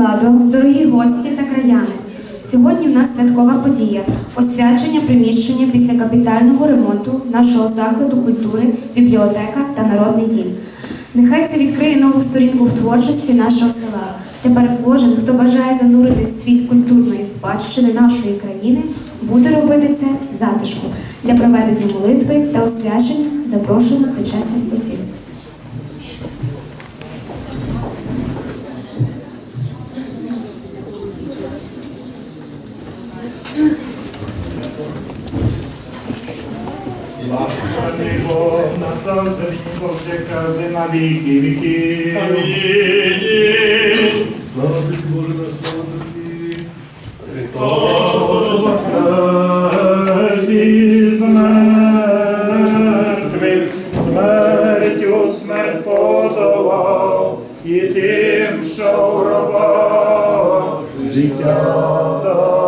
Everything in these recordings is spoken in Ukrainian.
Владо, дорогі гості та краяни. Сьогодні в нас святкова подія освячення приміщення після капітального ремонту нашого закладу культури, бібліотека та народний дім. Нехай це відкриє нову сторінку в творчості нашого села. Тепер кожен, хто бажає зануритись в світ культурної спадщини нашої країни, буде робити це затишку. Для проведення молитви та освячення запрошуємо всечесних отців. Господи Бог, назавжди кажи на віки віки. Амінь. Слава тобі, Боже, на слава тобі. Христос воскрес з мертвих, смертю смерть подолав, і тим, що в життя дарував.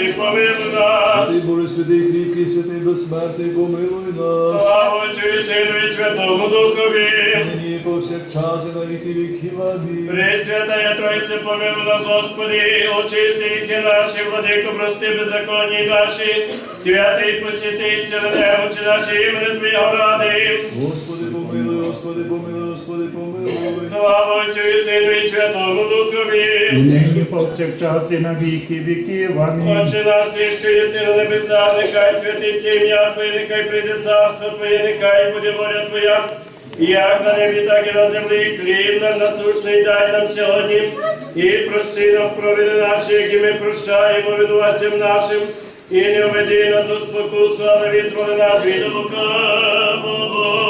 Безсмертний, помилуй нас. Святий Боже, святий кріпкий, святий безсмертний, помилуй нас. Слава Отцю і Сину і Святому Духові. Нині і повсякчас і на віки віків. Амінь. Пресвятая Тройце, помилуй нас, Господи, очисти віки наші, владико, прости беззаконні наші, святий посвятий, зціли немочі наші, імени Твоєго ради. Господи, Господи, помилуй, Господи, помилуй. Слава Отцю і Сину і Святому Духові. нині повсякчас і на віки віків. Амінь. Отче наш, ти, що єси на небесах, нехай святиться ім'я Твоє, нехай прийде царство Твоє, нехай буде воля Твоя. Як на небі, так і на землі, хліб нам насущний дай нам сьогодні, і прости нам провини наші, які ми прощаємо винуватцям нашим, і не введи нас у спокусу, але відволи нас від лукавого.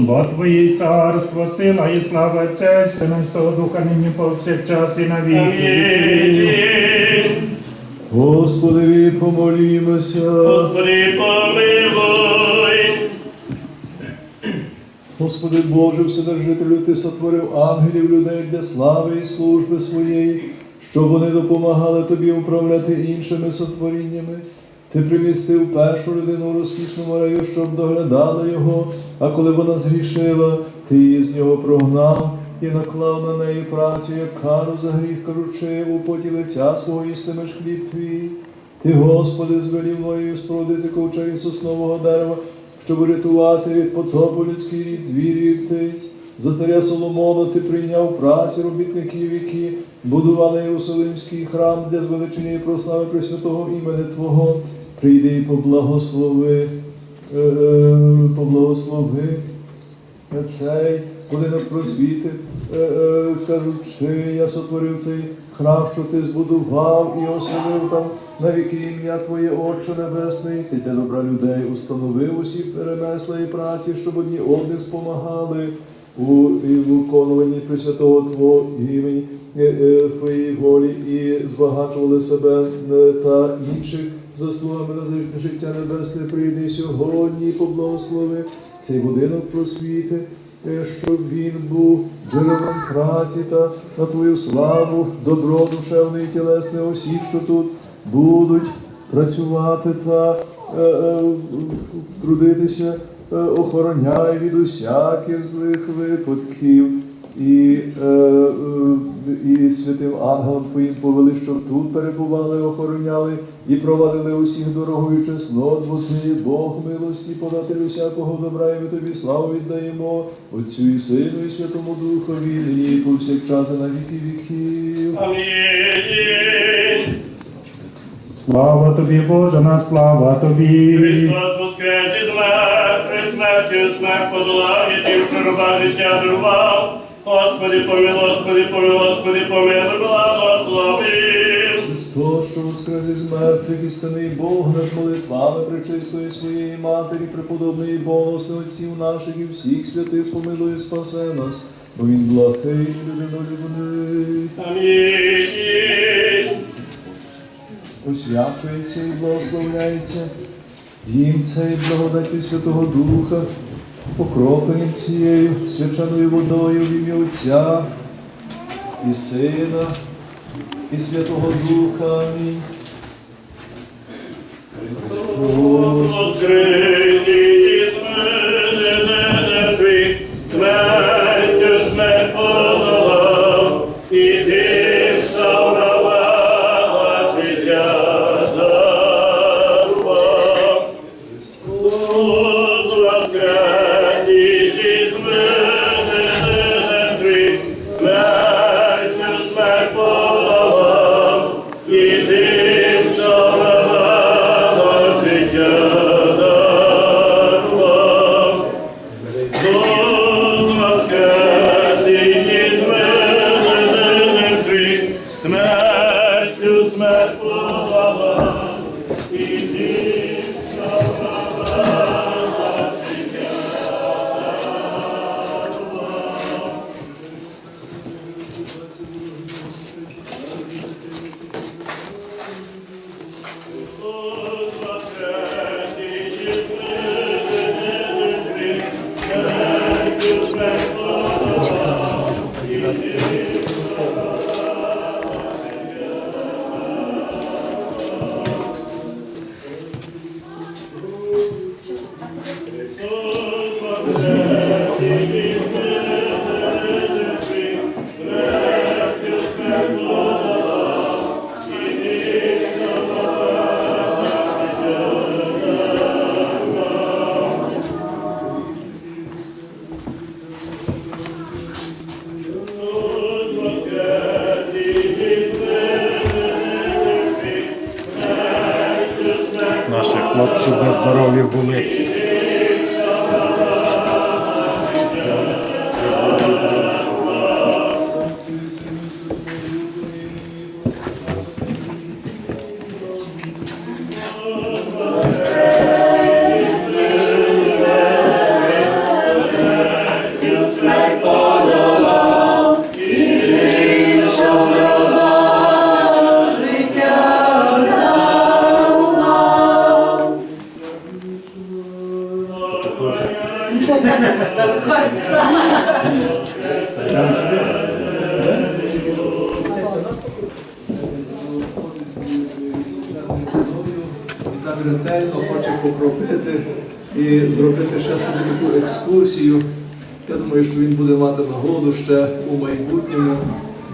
Бо Твоє царство, сила і слава Отця, і Сина і Святого Духа, нині повсякчас і на віки Господи, помолімося. Господи, помилуй. Господи Боже, Вседержителю, Ти сотворив ангелів людей для слави і служби своєї, щоб вони допомагали Тобі управляти іншими сотворіннями. Ти примістив першу людину у розкішному раю, щоб доглядала його, а коли вона згрішила, ти її з нього прогнав і наклав на неї працю, як кару за гріх, кажучи, у поті лиця свого їстимеш хліб твій. Ти, Господи, звелів мною спорудити ковчег із соснового дерева, щоб рятувати від потопу людський рід звірів і птиць. За царя Соломона ти прийняв працю робітників, які будували Єрусалимський храм для звеличення і прослави Пресвятого імені Твого. Прийди поблагослови, е, е, поблагослови цей будинок просвіти, е, е, кажучи, я сотворив цей храм, що ти збудував і оселив там на віки ім'я Твоє, Отче Небесний, ти для добра людей установив усі ремесла і праці, щоб одні одних спомагали у виконуванні Пресвятого Твого імені в Твоїй волі і збагачували себе та інших заслугами на жи- життя небесне. Прийди сьогодні і поблагослови цей будинок просвіти, е, щоб він був джерелом праці та на твою славу, добро душевне і тілесне усіх, що тут будуть працювати та е, е, трудитися, е, охороняй від усяких злих випадків. І, е, е, і святим ангелам Твоїм повели, щоб тут перебували, охороняли і провадили усіх дорогою чеснот, бо Ти, Бог милості, податель усякого добра, і ми тобі славу віддаємо Отцю і Сину, і Святому Духові, і повсякчас і на віки віків. Амінь. Слава тобі, Боже, на слава тобі. Христос воскрес із мертвих, смертю смерть подолав, і тим, що роба життя зрубав. Господи, помилуй, Господи, помилуй, Господи, помилуй, благослови. Христос, що воскрес із мертвих, істинний Бог наш молитвами причистої своєї Матері, преподобної бонусни отців наших і всіх святих помилуй і спасе нас. бо він благий і людинолюбний. Амінь. Освячується і благословляється їм цей благодаттю Святого Духа, покропленням цією свяченою водою в ім'я Отця і Сина, і Святого Духа. Амінь. Христос. І так ретельно хоче покропити і зробити ще собі таку екскурсію. Я думаю, що він буде мати нагоду ще у майбутньому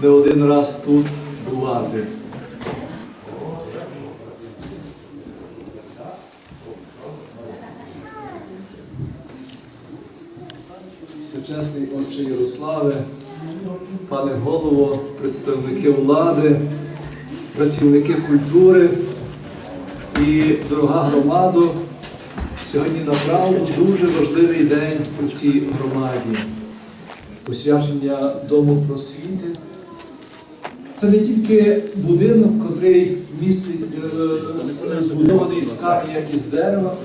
не один раз тут бувати. Всечесний отче Ярославе, пане голово, представники влади, працівники культури і дорога громадо, сьогодні направду дуже важливий день у цій громаді. Посвячення Дому просвіти. Це не тільки будинок, котрий містить е, збудований з каменя і з дерева,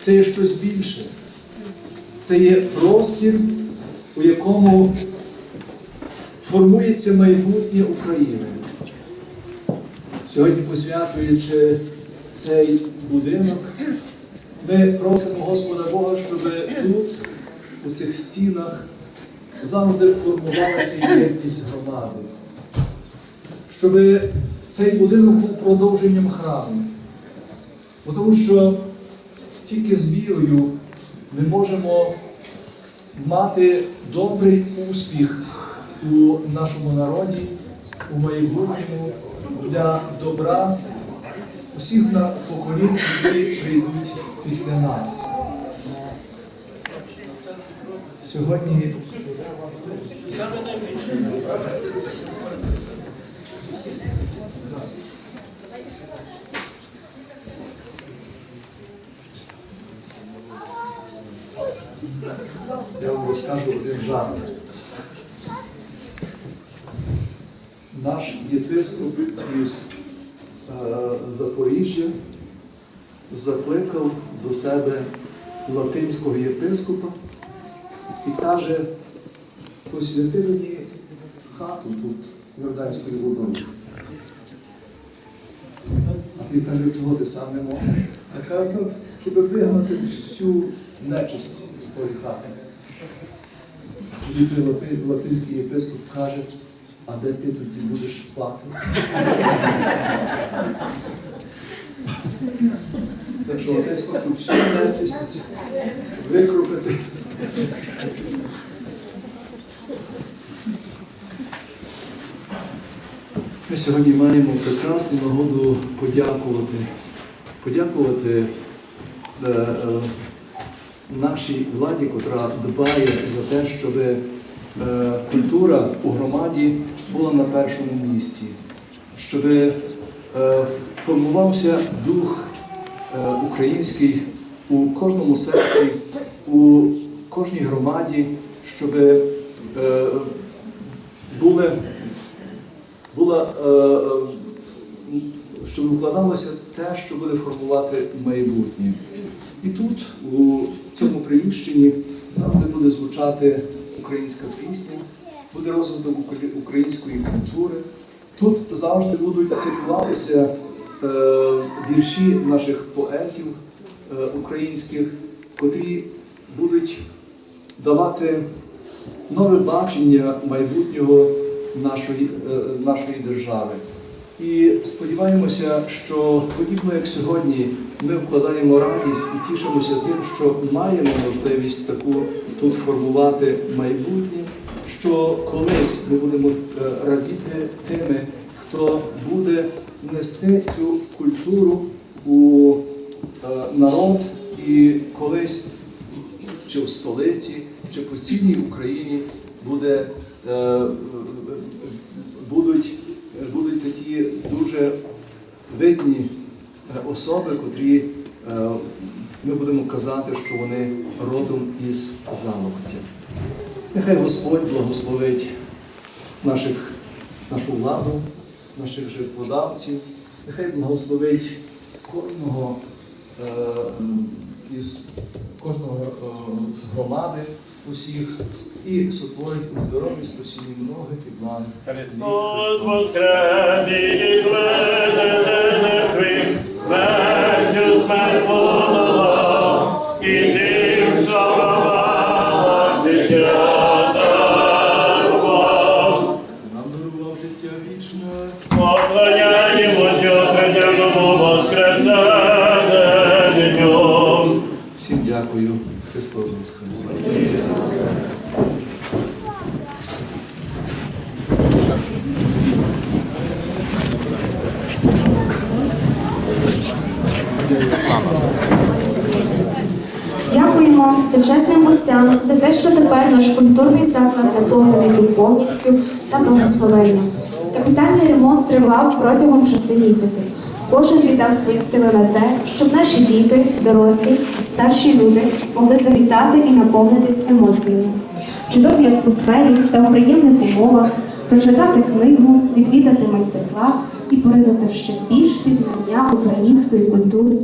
це є щось більше. Це є простір, у якому формується майбутнє України. Сьогодні, посвячуючи цей будинок, ми просимо Господа Бога, щоб тут, у цих стінах, завжди формувалася єдність громади. Щоб цей будинок був продовженням храму. Тому що тільки з вірою ми можемо мати добрий успіх у нашому народі, у майбутньому для добра усіх поколінь, які прийдуть після нас. Сьогодні я вам розкажу один жарт. Наш єпископ із Запоріжжя закликав до себе латинського єпископа і каже, посвяти мені хату тут Йорданською водою. А ти каже, чого ти сам не можеш? А каже, щоб вигнати всю нечисть з тої хати. Тоді латинський єпископ каже, а де ти тоді будеш спати? Так що отець хотів всю нечисть викрупити. Ми сьогодні маємо прекрасну нагоду подякувати. Подякувати е, е, нашій владі, котра дбає за те, щоб культура у громаді була на першому місці, щоб е, формувався дух е, український у кожному серці, у кожній громаді, щоб е, були була, е, е, щоб вкладалося те, що буде формувати майбутнє. І тут, у цьому приміщенні, завжди буде звучати українська пісня, буде розвиток української культури. Тут завжди будуть цитуватися е, вірші наших поетів е, українських, котрі будуть давати нове бачення майбутнього нашої, е, нашої держави. І сподіваємося, що подібно як сьогодні ми вкладаємо радість і тішимося тим, що маємо можливість таку тут формувати майбутнє, що колись ми будемо е, радіти тими, хто буде нести цю культуру у е, народ і колись чи в столиці, чи по цілій Україні буде, е, е, будуть, будуть такі дуже видні е, особи, котрі е, ми будемо казати, що вони родом із Залоктя. Нехай Господь благословить наших, нашу владу, наших жертводавців, нехай благословить кожного е, із кожного е, з громади усіх і сотворить у здоров'ї спасінні многих і благих. Христос воскрес Дякуємо всечесним отцям за те, що тепер наш культурний заклад наповнений духовністю та благословенням. Капітальний ремонт тривав протягом шести місяців. Кожен віддав свої сили на те, щоб наші діти, дорослі і старші люди могли завітати і наповнитись емоціями. Чудовій атмосфері та в приємних умовах прочитати книгу, відвідати майстер-клас і поринути ще більш пізнання української культури